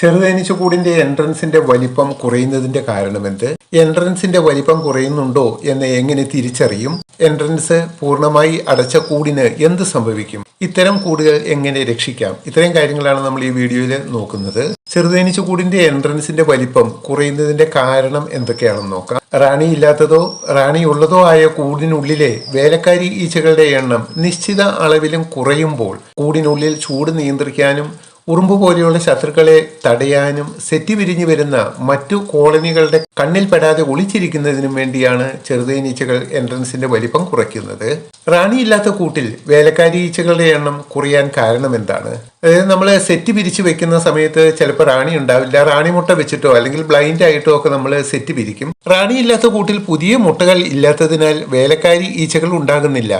ചെറുതേനീച്ച കൂടിന്റെ എൻട്രൻസിന്റെ വലിപ്പം കുറയുന്നതിന്റെ കാരണമെന്ത്? എൻട്രൻസിന്റെ വലിപ്പം കുറയുന്നുണ്ടോ എന്ന് എങ്ങനെ തിരിച്ചറിയും? എൻട്രൻസ് പൂർണമായി അടച്ച കൂടിന് എന്ത് സംഭവിക്കും? ഇത്തരം കൂടുകൾ എങ്ങനെ രക്ഷിക്കാം? ഇത്തരം കാര്യങ്ങളാണ് നമ്മൾ ഈ വീഡിയോയിൽ നോക്കുന്നത്. ചെറുതേനിച്ച കൂടിന്റെ എൻട്രൻസിന്റെ വലിപ്പം കുറയുന്നതിന്റെ കാരണം എന്തൊക്കെയാണെന്ന് നോക്കാം. റാണി ഇല്ലാത്തതോ റാണി ഉള്ളതോ ആയ കൂടിനുള്ളിലെ വേലക്കാരി ഈച്ചകളുടെ എണ്ണം നിശ്ചിത അളവിലും കുറയുമ്പോൾ കൂടിനുള്ളിൽ ചൂട് നിയന്ത്രിക്കാനും ഉറുമ്പ് പോലെയുള്ള ശത്രുക്കളെ തടയാനും സെറ്റി വിരിഞ്ഞു വരുന്ന മറ്റു കോളനികളുടെ കണ്ണിൽപ്പെടാതെ ഒളിച്ചിരിക്കുന്നതിനും വേണ്ടിയാണ് ചെറുതേനീച്ചകൾ എൻട്രൻസിന്റെ വലിപ്പം കുറയ്ക്കുന്നത്. റാണിയില്ലാത്ത കൂട്ടിൽ വേലക്കാരി ഈച്ചകളുടെ എണ്ണം കുറയാൻ കാരണം എന്താണ് അതായത് നമ്മൾ സെറ്റ് പിരിച്ചു വെക്കുന്ന സമയത്ത് ചിലപ്പോൾ റാണി ഉണ്ടാവില്ല. റാണി മുട്ട വെച്ചിട്ടോ അല്ലെങ്കിൽ ബ്ലൈൻഡ് ആയിട്ടോ ഒക്കെ നമ്മൾ സെറ്റ് പിരിക്കും റാണിയില്ലാത്ത കൂട്ടിൽ പുതിയ മുട്ടകൾ ഇല്ലാത്തതിനാൽ വേലക്കാരി ഈച്ചകൾ ഉണ്ടാകുന്നില്ല.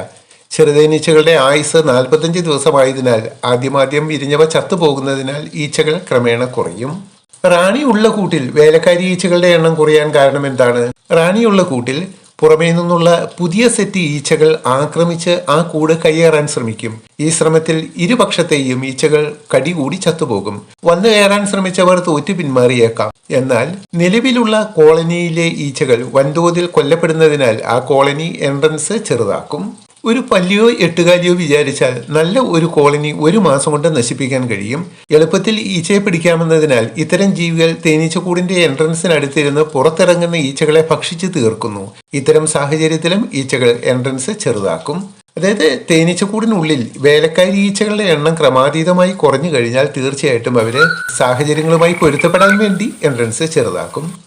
ചെറുതേനീച്ചകളുടെ ആയുസ് നാൽപ്പത്തഞ്ച് ദിവസമായതിനാൽ ആദ്യമാദ്യം വിരിഞ്ഞവ ചത്തുപോകുന്നതിനാൽ ഈച്ചകൾ ക്രമേണ കുറയും. റാണി ഉള്ള കൂട്ടിൽ വേലക്കാരി ഈച്ചകളുടെ എണ്ണം കുറയാൻ കാരണം എന്താണ്? റാണിയുള്ള കൂട്ടിൽ പുറമേ നിന്നുള്ള പുതിയ സെറ്റ് ഈച്ചകൾ ആക്രമിച്ച് ആ കൂട് കയ്യേറാൻ ശ്രമിക്കും. ഈ ശ്രമത്തിൽ ഇരുപക്ഷത്തെയും ഈച്ചകൾ കടി കൂടി ചത്തുപോകും. വന്നു കയറാൻ ശ്രമിച്ചവർ തോറ്റു പിന്മാറിയേക്കാം. എന്നാൽ നിലവിലുള്ള കോളനിയിലെ ഈച്ചകൾ വൻതോതിൽ കൊല്ലപ്പെടുന്നതിനാൽ ആ കോളനി എൻട്രൻസ് ചെറുതാക്കും. ഒരു പല്ലിയോ എട്ടുകാലിയോ വിചാരിച്ചാൽ നല്ല ഒരു കോളനി ഒരു മാസം കൊണ്ട് നശിപ്പിക്കാൻ കഴിയും. എളുപ്പത്തിൽ ഈച്ചയെ പിടിക്കാമെന്നതിനാൽ ഇത്തരം ജീവികൾ തേനീച്ചക്കൂടിന്റെ എൻട്രൻസിനടുത്തിരുന്ന് പുറത്തിറങ്ങുന്ന ഈച്ചകളെ ഭക്ഷിച്ചു തീർക്കുന്നു. ഇത്തരം സാഹചര്യത്തിലും ഈച്ചകൾ എൻട്രൻസ് ചെറുതാക്കും. അതായത് തേനീച്ചക്കൂടിനുള്ളിൽ വേലക്കാരി ഈച്ചകളുടെ എണ്ണം ക്രമാതീതമായി കുറഞ്ഞു കഴിഞ്ഞാൽ തീർച്ചയായിട്ടും അവർ സാഹചര്യങ്ങളുമായി പൊരുത്തപ്പെടാൻ വേണ്ടി എൻട്രൻസ് ചെറുതാക്കും.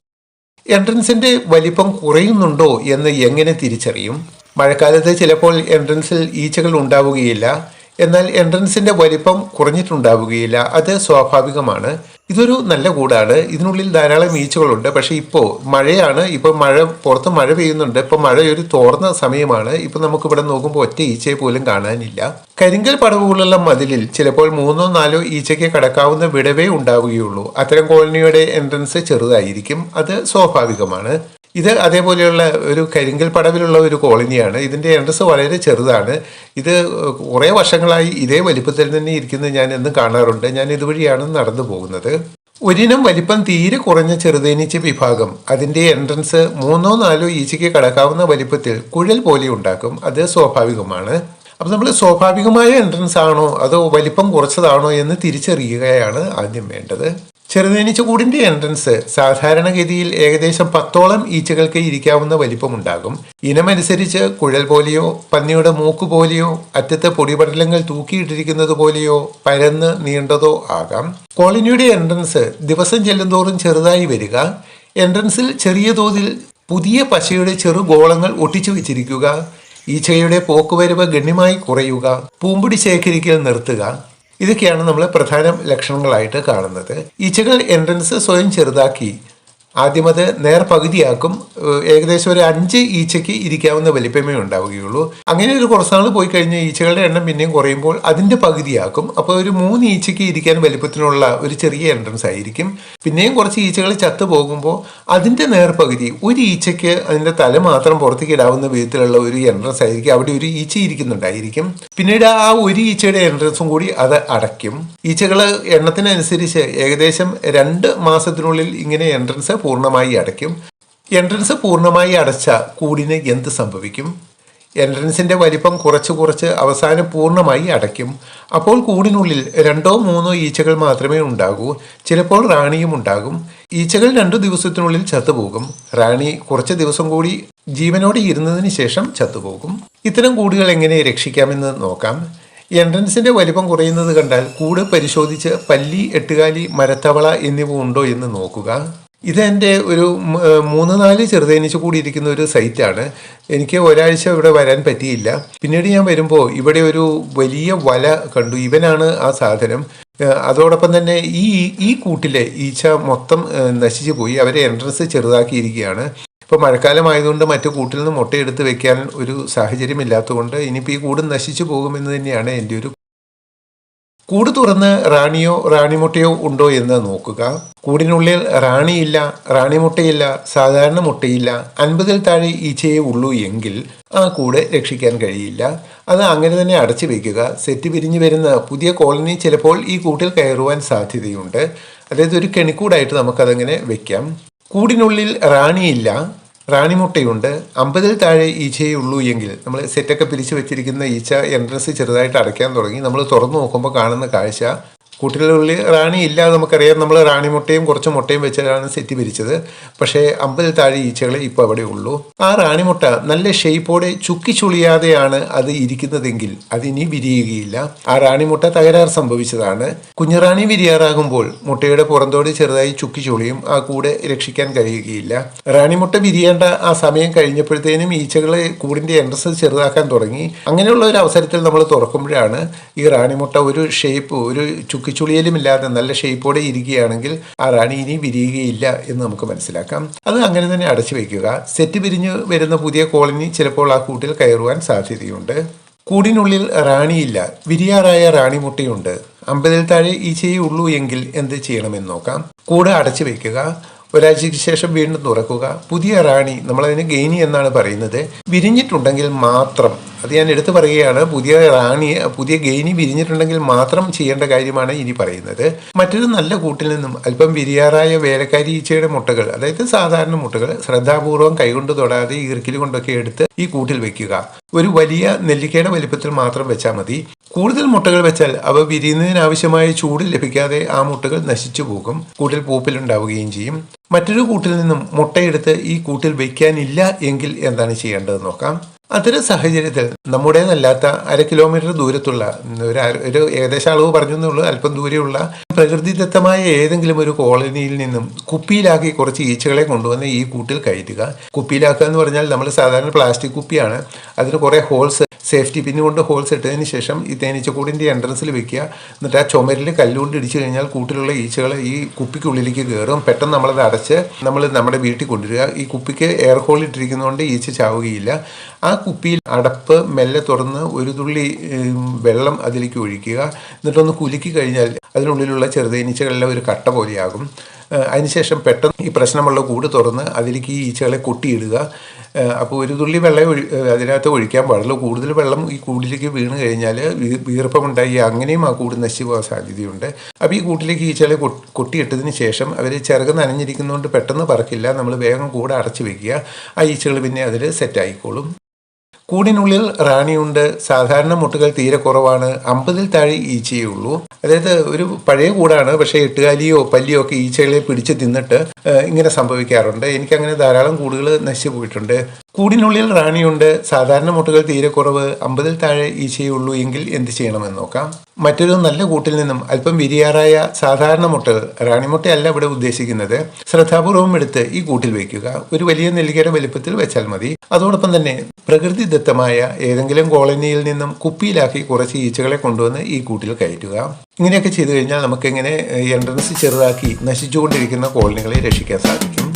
എൻട്രൻസിന്റെ വലിപ്പം കുറയുന്നുണ്ടോ എന്ന് എങ്ങനെ തിരിച്ചറിയും? മഴക്കാലത്ത് ചിലപ്പോൾ എൻട്രൻസിൽ ഈച്ചകൾ ഉണ്ടാവുകയില്ല. എന്നാൽ എൻട്രൻസിന്റെ വലിപ്പം കുറഞ്ഞിട്ടുണ്ടാവുകയില്ല. അത് സ്വാഭാവികമാണ്. ഇതൊരു നല്ല കൂടാണ്. ഇതിനുള്ളിൽ ധാരാളം ഈച്ചകളുണ്ട്. പക്ഷേ ഇപ്പോൾ മഴയാണ്. ഇപ്പോൾ മഴ പുറത്ത് മഴ പെയ്യുന്നുണ്ട്. ഇപ്പോൾ മഴ ഒരു തോർന്ന സമയമാണ്. ഇപ്പോൾ നമുക്ക് ഇവിടെ നോക്കുമ്പോൾ ഒറ്റ ഈച്ചയെ പോലും കാണാനില്ല. കരിങ്കൽ പടവുകളുള്ള മതിലിൽ ചിലപ്പോൾ മൂന്നോ നാലോ ഈച്ചയ്ക്ക് കടക്കാവുന്ന വിടവേ ഉണ്ടാവുകയുള്ളൂ. അത്തരം കോളനിയുടെ എൻട്രൻസ് ചെറുതായിരിക്കും. അത് സ്വാഭാവികമാണ്. ഇത് അതേപോലെയുള്ള ഒരു കരിങ്കൽ പടവിലുള്ള ഒരു കോളനിയാണ്. ഇതിന്റെ എൻട്രസ് വളരെ ചെറുതാണ്. ഇത് കുറേ വർഷങ്ങളായി ഇതേ വലിപ്പത്തിൽ തന്നെ ഇരിക്കുന്നത് ഞാൻ എന്നും കാണാറുണ്ട്. ഞാൻ ഇതുവഴിയാണ് നടന്നു പോകുന്നത്. ഒരിനം വലിപ്പം തീരെ കുറഞ്ഞ ചെറുതേനീച്ച വിഭാഗം അതിന്റെ എൻട്രൻസ് മൂന്നോ നാലോ ഈച്ചയ്ക്ക് കടക്കാവുന്ന വലിപ്പത്തിൽ കുഴൽ പോലെ ഉണ്ടാക്കും. അത് സ്വാഭാവികമാണ്. അപ്പം നമ്മൾ സ്വാഭാവികമായ എൻട്രൻസ് ആണോ അതോ വലിപ്പം കുറച്ചതാണോ എന്ന് തിരിച്ചറിയുകയാണ് ആദ്യം വേണ്ടത്. ചെറുതേനീച്ച കൂടിന്റെ എൻട്രൻസ് സാധാരണഗതിയിൽ ഏകദേശം പത്തോളം ഈച്ചകൾക്ക് ഇരിക്കാവുന്ന വലിപ്പമുണ്ടാകും. ഇനമനുസരിച്ച് കുഴൽ പോലെയോ പന്നിയുടെ മൂക്ക് പോലെയോ അറ്റത്തെ പൊടിപടലങ്ങൾ തൂക്കിയിട്ടിരിക്കുന്നത് പോലെയോ പരന്ന് നീണ്ടതോ ആകാം. കോളനിയുടെ എൻട്രൻസ് ദിവസം ചെല്ലുന്തോറും ചെറുതായി വരിക. എൻട്രൻസിൽ ചെറിയ തോതിൽ പുതിയ പശയുടെ ചെറു ഗോളങ്ങൾ ഒട്ടിച്ചു വെച്ചിരിക്കുക. ഈച്ചയുടെ പോക്കുവരവ് ഗണ്യമായി കുറയുക. പൂമ്പുടി ശേഖരിക്കൽ നിർത്തുക. ഇതൊക്കെയാണ് നമ്മൾ പ്രധാന ലക്ഷണങ്ങളായിട്ട് കാണുന്നത്. ഈച്ചകൾ എൻട്രൻസ് സ്വയം ചെറുതാക്കി ആദ്യം അത് നേർ പകുതിയാക്കും ഏകദേശം ഒരു അഞ്ച് ഈച്ചയ്ക്ക് ഇരിക്കാവുന്ന വലിപ്പമേ ഉണ്ടാവുകയുള്ളൂ. അങ്ങനെ ഒരു കുറച്ച് നാൾ പോയി കഴിഞ്ഞ ഈച്ചകളുടെ എണ്ണം പിന്നെയും കുറയുമ്പോൾ അതിന്റെ പകുതിയാക്കും. അപ്പോൾ ഒരു മൂന്ന് ഈച്ചയ്ക്ക് ഇരിക്കാൻ വലിപ്പത്തിനുള്ള ഒരു ചെറിയ എൻട്രൻസ് ആയിരിക്കും. പിന്നെയും കുറച്ച് ഈച്ചകൾ ചത്തു പോകുമ്പോൾ അതിന്റെ നേർപകുതി ഒരു ഈച്ചയ്ക്ക് അതിന്റെ തല മാത്രം പുറത്തേക്ക് ഇടാവുന്ന വിധത്തിലുള്ള ഒരു എൻട്രൻസ് ആയിരിക്കും. അവിടെ ഒരു ഈച്ച ഇരിക്കുന്നുണ്ടായിരിക്കും. പിന്നീട് ആ ഒരു ഈച്ചയുടെ എൻട്രൻസും കൂടി അത് അടയ്ക്കും. ഈച്ചകൾ എണ്ണത്തിനനുസരിച്ച് ഏകദേശം രണ്ട് മാസത്തിനുള്ളിൽ ഇങ്ങനെ എൻട്രൻസ് പൂർണമായി അടയ്ക്കും. എൻട്രൻസ് പൂർണമായി അടച്ച കൂടിന് എന്ത് സംഭവിക്കും? എൻട്രൻസിന്റെ വലിപ്പം കുറച്ച് കുറച്ച് അവസാനം പൂർണമായി അടയ്ക്കും. അപ്പോൾ കൂടിനുള്ളിൽ രണ്ടോ മൂന്നോ ഈച്ചകൾ മാത്രമേ ഉണ്ടാകൂ. ചിലപ്പോൾ റാണിയും ഉണ്ടാകും. ഈച്ചകൾ രണ്ടു ദിവസത്തിനുള്ളിൽ ചത്തുപോകും. റാണി കുറച്ച് ദിവസം കൂടി ജീവനോടെ ഇരുന്നതിന് ശേഷം ചത്തുപോകും. ഇത്തരം കൂടുകൾ എങ്ങനെ രക്ഷിക്കാമെന്ന് നോക്കാം. എൻട്രൻസിന്റെ വലിപ്പം കുറയുന്നത് കണ്ടാൽ കൂട് പരിശോധിച്ച് പല്ലി എട്ടുകാലി മരത്തവള എന്നിവ ഉണ്ടോ എന്ന് നോക്കുക. ഇത് എന്റെ ഒരു മൂന്ന് നാല് ചെറുതേനീച്ച കൂടി ഇരിക്കുന്ന ഒരു സൈറ്റാണ്. എനിക്ക് ഒരാഴ്ച ഇവിടെ വരാൻ പറ്റിയില്ല. പിന്നീട് ഞാൻ വരുമ്പോൾ ഇവിടെ ഒരു വലിയ വല കണ്ടു. ഇവനാണ് ആ സാധനം. അതോടൊപ്പം തന്നെ ഈ ഈ കൂട്ടിലെ ഈച്ച മൊത്തം നശിച്ചു പോയി. അവരെ എൻട്രൻസ് ചെറുതാക്കിയിരിക്കുകയാണ്. ഇപ്പോൾ മഴക്കാലമായതുകൊണ്ട് മറ്റു കൂട്ടിൽ നിന്ന് മുട്ടയെടുത്ത് വെക്കാൻ ഒരു സാഹചര്യം ഇല്ലാത്തതുകൊണ്ട് ഇനിയിപ്പോൾ ഈ കൂട് നശിച്ചു പോകുമെന്ന് തന്നെയാണ് എന്റെ ഒരു കൂട് തുറന്ന് റാണിയോ റാണിമുട്ടയോ ഉണ്ടോ എന്ന് നോക്കുക. കൂടിനുള്ളിൽ റാണിയില്ല റാണിമുട്ടയില്ല സാധാരണ മുട്ടയില്ല അൻപതിൽ താഴെ ഈച്ചയെ ഉള്ളൂ എങ്കിൽ ആ കൂട് രക്ഷിക്കാൻ കഴിയില്ല. അത് അങ്ങനെ തന്നെ അടച്ചു വയ്ക്കുക. സെറ്റ് പിരിഞ്ഞു വരുന്ന പുതിയ കോളനി ചിലപ്പോൾ ഈ കൂട്ടിൽ കയറുവാൻ സാധ്യതയുണ്ട്. അതായത് ഒരു കെണിക്കൂടായിട്ട് നമുക്കതങ്ങനെ വെക്കാം കൂടിനുള്ളിൽ റാണിയില്ല റാണിമുട്ടയുണ്ട്. അമ്പതിൽ താഴെ ഈച്ചയേ ഉള്ളൂ എങ്കിൽ നമ്മൾ സെറ്റൊക്കെ പിരിച്ചു വെച്ചിരിക്കുന്ന ഈച്ച എൻട്രൻസ് ചെറുതായിട്ട് അടയ്ക്കാൻ തുടങ്ങി. നമ്മൾ തുറന്നു നോക്കുമ്പോൾ കാണുന്ന കാഴ്ച കൂട്ടിനുള്ളിൽ റാണി ഇല്ലാതെ നമുക്കറിയാം. നമ്മൾ റാണി മുട്ടയും കുറച്ച് മുട്ടയും വെച്ചാണ് സെറ്റ് പിരിച്ചത്. പക്ഷേ അമ്പതിൽ താഴെ ഈച്ചകളെ ഇപ്പോൾ അവിടെ ഉള്ളൂ. ആ റാണി മുട്ട നല്ല ഷേപ്പോടെ ചുക്കി ചുളിയാതെയാണ് അത് ഇരിക്കുന്നതെങ്കിൽ അതിനി വിരിയുകയില്ല. ആ റാണി മുട്ട തകരാർ സംഭവിച്ചതാണ്. കുഞ്ഞുറാണി വിരിയാറാകുമ്പോൾ മുട്ടയുടെ പുറന്തോട് ചെറുതായി ചുക്കി ചുളിയും ആ കൂടെ രക്ഷിക്കാൻ കഴിയുകയില്ല. റാണി മുട്ട വിരിയേണ്ട ആ സമയം കഴിഞ്ഞപ്പോഴത്തേനും ഈച്ചകളെ കൂടിന്റെ എൻട്രസ് ചെറുതാക്കാൻ തുടങ്ങി. അങ്ങനെയുള്ള ഒരു അവസരത്തിൽ നമ്മൾ തുറക്കുമ്പോഴാണ് ഈ റാണി മുട്ട ഒരു ഷേപ്പ് ഒരു ചുക്കിച്ചുളിയലും ഇല്ലാതെ നല്ല ഷേപ്പോടെ ഇരിക്കുകയാണെങ്കിൽ ആ റാണി ഇനി വിരിയുകയില്ല എന്ന് നമുക്ക് മനസ്സിലാക്കാം. അത് അങ്ങനെ തന്നെ അടച്ചു വയ്ക്കുക. സെറ്റ് പിരിഞ്ഞ് വരുന്ന പുതിയ കോളനി ചിലപ്പോൾ ആ കൂട്ടിൽ കയറുവാൻ സാധ്യതയുണ്ട്. കൂടിനുള്ളിൽ റാണിയില്ല. വിരിയാറായ റാണിമുട്ടയുണ്ട്. അമ്പതിൽ താഴെ ഈച്ചയേ ഉള്ളൂ എങ്കിൽ എന്ത് ചെയ്യണമെന്ന് നോക്കാം. കൂട് അടച്ചു വയ്ക്കുക. ഒരാഴ്ചയ്ക്ക് ശേഷം വീണ്ടും തുറക്കുക. പുതിയ റാണി നമ്മളതിന് ഗെയിനി എന്നാണ് പറയുന്നത്. വിരിഞ്ഞിട്ടുണ്ടെങ്കിൽ മാത്രം അത് ഞാൻ എടുത്തു പറയുകയാണ്. പുതിയ റാണി പുതിയ ഗെയിനി വിരിഞ്ഞിട്ടുണ്ടെങ്കിൽ മാത്രം ചെയ്യേണ്ട കാര്യമാണ് ഇനി പറയുന്നത്. മറ്റൊരു നല്ല കൂട്ടിൽ നിന്നും അല്പം വിരിയാറായ വേലക്കാരി ഈച്ചയുടെ മുട്ടകൾ അതായത് സാധാരണ മുട്ടകൾ ശ്രദ്ധാപൂർവം കൈകൊണ്ട് തൊടാതെ ഈർക്കിൽ കൊണ്ടൊക്കെ എടുത്ത് ഈ കൂട്ടിൽ വെക്കുക. ഒരു വലിയ നെല്ലിക്കയുടെ വലിപ്പത്തിൽ മാത്രം വെച്ചാൽ മതി. കൂടുതൽ മുട്ടകൾ വെച്ചാൽ അവ വിരിയുന്നതിനാവശ്യമായ ചൂട് ലഭിക്കാതെ ആ മുട്ടകൾ നശിച്ചു പോകും. കൂട്ടിൽ പൂപ്പിലുണ്ടാവുകയും ചെയ്യും. മറ്റൊരു കൂട്ടിൽ നിന്നും മുട്ടയെടുത്ത് ഈ കൂട്ടിൽ വയ്ക്കാനില്ല എങ്കിൽ എന്താണ് ചെയ്യേണ്ടത് നോക്കാം. അത്തരം സാഹചര്യത്തിൽ നമ്മുടേതല്ലാത്ത അര കിലോമീറ്റർ ദൂരത്തുള്ള ഒരു ഒരു ഏകദേശം അളവ് പറഞ്ഞെന്നുള്ളൂ. അല്പം ദൂരെയുള്ള പ്രകൃതിദത്തമായ ഏതെങ്കിലും ഒരു കോളനിയിൽ നിന്നും കുപ്പിയിലാക്കി കുറച്ച് ഈച്ചകളെ കൊണ്ടുവന്ന് ഈ കൂട്ടിൽ കയറ്റുക. കുപ്പിയിലാക്കുക എന്ന് പറഞ്ഞാൽ നമ്മൾ സാധാരണ പ്ലാസ്റ്റിക് കുപ്പിയാണ്. അതിന് കുറേ ഹോൾസ് സേഫ്റ്റി പിന്ന് കൊണ്ട് ഹോൾസ് ഇട്ടതിന് ശേഷം ഈ തേനീച്ചക്കൂടിന്റെ എൻട്രൻസിൽ വെക്കുക. എന്നിട്ട് ആ ചുമരിൽ കല്ലുകൊണ്ട് ഇടിച്ചു കഴിഞ്ഞാൽ കൂട്ടിലുള്ള ഈച്ചകൾ ഈ കുപ്പിക്കുള്ളിലേക്ക് കയറും പെട്ടെന്ന് നമ്മളത് അടച്ച് നമ്മൾ നമ്മുടെ വീട്ടിൽ കൊണ്ടുവരിക. ഈ കുപ്പിക്ക് എയർ ഹോൾ ഇട്ടിരിക്കുന്നതുകൊണ്ട് ഈച്ച ചാവുകയില്ല. ആ കുപ്പിയിൽ അടപ്പ് മെല്ലെ തുറന്ന് ഒരു തുള്ളി വെള്ളം അതിലേക്ക് ഒഴിക്കുക. എന്നിട്ടൊന്ന് കുലുക്കി കഴിഞ്ഞാൽ അതിനുള്ളിലുള്ള ചെറുതേനീച്ചകളിലെ ഒരു കട്ട പോലെയാകും. അതിനുശേഷം പെട്ടെന്ന് ഈ പ്രശ്നമുള്ള കൂട് തുറന്ന് അതിലേക്ക് ഈ ഈച്ചകളെ കൊട്ടിയിടുക. അപ്പോൾ ഒരു തുള്ളി വെള്ളം ഒഴി അതിനകത്ത് ഒഴിക്കാൻ പാടുള്ളൂ. കൂടുതൽ വെള്ളം ഈ കൂടിലേക്ക് വീണ് കഴിഞ്ഞാൽ വീർപ്പമുണ്ടായി. അങ്ങനെയും ആ കൂട് നശിച്ചു പോകാൻ സാധ്യതയുണ്ട്. അപ്പോൾ ഈ കൂട്ടിലേക്ക് ഈച്ചകളെ കൊട്ടിയിട്ടതിന് ശേഷം അവർ ചിറക് നനഞ്ഞിരിക്കുന്നതുകൊണ്ട് പെട്ടെന്ന് പറക്കില്ല. നമ്മൾ വേഗം കൂടെ അടച്ചു വെക്കുക. ആ ഈച്ചകൾ പിന്നെ അതിൽ സെറ്റായിക്കോളും കൂടിനുള്ളിൽ റാണിയുണ്ട്. സാധാരണ മുട്ടുകൾ തീരെ കുറവാണ്. അമ്പതിൽ താഴെ ഈച്ചയേ ഉള്ളൂ. അതായത് ഒരു പഴയ കൂടാണ്. പക്ഷേ എട്ടുകാലിയോ പല്ലിയോ ഒക്കെ ഈച്ചകളെ പിടിച്ച് തിന്നിട്ട് ഇങ്ങനെ സംഭവിക്കാറുണ്ട്. എനിക്കങ്ങനെ ധാരാളം കൂടുകൾ നശിച്ചു പോയിട്ടുണ്ട്. കൂടിനുള്ളിൽ റാണിയുണ്ട്. സാധാരണ മുട്ടകൾ തീരെ കുറവ് അമ്പതിൽ താഴെ ഈശയുള്ളൂ എങ്കിൽ എന്ത് ചെയ്യണമെന്ന് നോക്കാം. മറ്റൊരു നല്ല കൂട്ടിൽ നിന്നും അല്പം വിരിയാറായ സാധാരണ മുട്ടകൾ റാണിമുട്ടയല്ല ഇവിടെ ഉദ്ദേശിക്കുന്നത്. ശ്രദ്ധാപൂർവം എടുത്ത് ഈ കൂട്ടിൽ വയ്ക്കുക. ഒരു വലിയ നെല്ലിക്കര വലിപ്പത്തിൽ വെച്ചാൽ മതി. അതോടൊപ്പം തന്നെ പ്രകൃതിദത്തമായ ഏതെങ്കിലും കോളനിയിൽ നിന്നും കുപ്പിയിലാക്കി കുറച്ച് ഈച്ചകളെ കൊണ്ടുവന്ന് ഈ കൂട്ടിൽ കയറ്റുക. ഇങ്ങനെയൊക്കെ ചെയ്തു കഴിഞ്ഞാൽ നമുക്ക് എങ്ങനെ എൻട്രൻസ് ചെറുതാക്കി നശിച്ചുകൊണ്ടിരിക്കുന്ന കോളനികളെ രക്ഷിക്കാൻ സാധിക്കും.